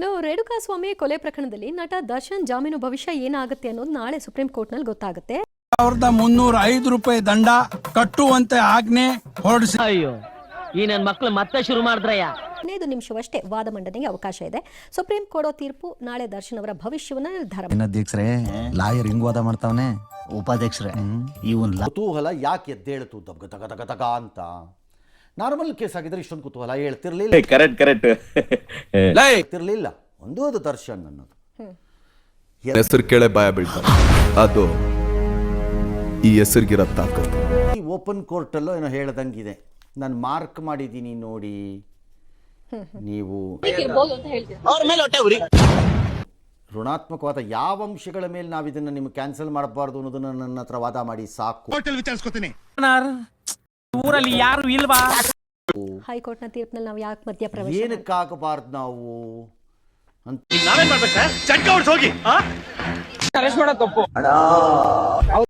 ನಾವು ರೇಣುಕಾಸ್ವಾಮಿ ಕೊಲೆ ಪ್ರಕರಣದಲ್ಲಿ ನಟ ದರ್ಶನ್ ಜಾಮೀನು ಭವಿಷ್ಯ ಏನಾಗುತ್ತೆ ಅನ್ನೋದು ನಾಳೆ ಸುಪ್ರೀಂ ಕೋರ್ಟ್ನಲ್ಲಿ ಗೊತ್ತಾಗುತ್ತೆ. ಸಾವಿರದ ಮುನ್ನೂರ ಐದು ರೂಪಾಯಿ ದಂಡ ಕಟ್ಟುವಂತೆ ಆಜ್ಞೆ ಹೊರಡಿಸಿ ಅಯ್ಯೋ ಈ ನನ್ನ ಮಕ್ಕಳು ಮತ್ತೆ ಶುರು ಮಾಡಿದ್ರಯ್ಯ. ಹದಿನೈದು ನಿಮಿಷವಷ್ಟೇ ವಾದ ಮಂಡನೆಗೆ ಅವಕಾಶ ಇದೆ. ಸುಪ್ರೀಂ ಕೊಡೋ ತೀರ್ಪು ನಾಳೆ ದರ್ಶನ್ ಅವರ ಭವಿಷ್ಯವನ್ನ ನಿರ್ಧಾರ ಅಧ್ಯಕ್ಷರೇ ಲಾಯರ್ ಹಿಂಗ್ ವಾದ ಮಾಡ್ತಾವನೆ? ಉಪಾಧ್ಯಕ್ಷರೇ ಇವನ್ ಕುತೂಹಲ ಯಾಕೆ ಎದ್ದೇಳ್ತು ದಗ ತಗ ತಗ ದಗ ಅಂತ. ನಾರ್ಮಲ್ ಕೇಸ್ ಆಗಿದ್ರೆ ಇಷ್ಟೊಂದು ಕುತೂಹಲ. ಹೇಳ್ತಿರ್ಲಿಲ್ಲ. ಕರೆಕ್ಟ್ ಕರೆಕ್ಟ್ ಹೇಳ್ತಿರ್ಲಿಲ್ಲ. ಒಂದು ಅದು ದರ್ಶನ್ ಅನ್ನೋದು. ಹೆಸರು ಕೇಳೆ ಭಯ ಬೀಳ್ತಾರೆ. ಅದು ಈ ಹೆಸರಿಗಿರೋ ತಾಕತ್ತು ಈ ಓಪನ್ ಕೋರ್ಟಲ್ಲೋ ಏನೋ ಹೇಳ್ದಂಗಿದೆ. ನಾನು ಮಾರ್ಕ್ ಮಾಡಿದ್ದೀನಿ ನೋಡಿ. ನೀವು ಋಣಾತ್ಮಕವಾದ ಯಾವ ಅಂಶಗಳ ಮೇಲೆ ನಾವು ಇದನ್ನ ನಿಮ್ಗೆ ಕ್ಯಾನ್ಸಲ್ ಮಾಡಬಾರ್ದು ಅನ್ನೋದನ್ನ ನನ್ನ ಹತ್ರ ವಾದ ಮಾಡಿ ಸಾಕು. ಊರಲ್ಲಿ ಯಾರು ಇಲ್ವಾ? ಹೈಕೋರ್ಟ್ನ ತೀರ್ಪಿನಲ್ಲಿ ನಾವು ಯಾಕೆ ಮಧ್ಯ ಪ್ರವೇಶ ಏನಕ್ಕಾಗಬಾರ್ದು ನಾವು? ಅಂತ. ನಾವೇನ್ ಮಾಡ್ಬೇಕು ಸರ್? ಚಟ್ಕ ಹೋಗಿ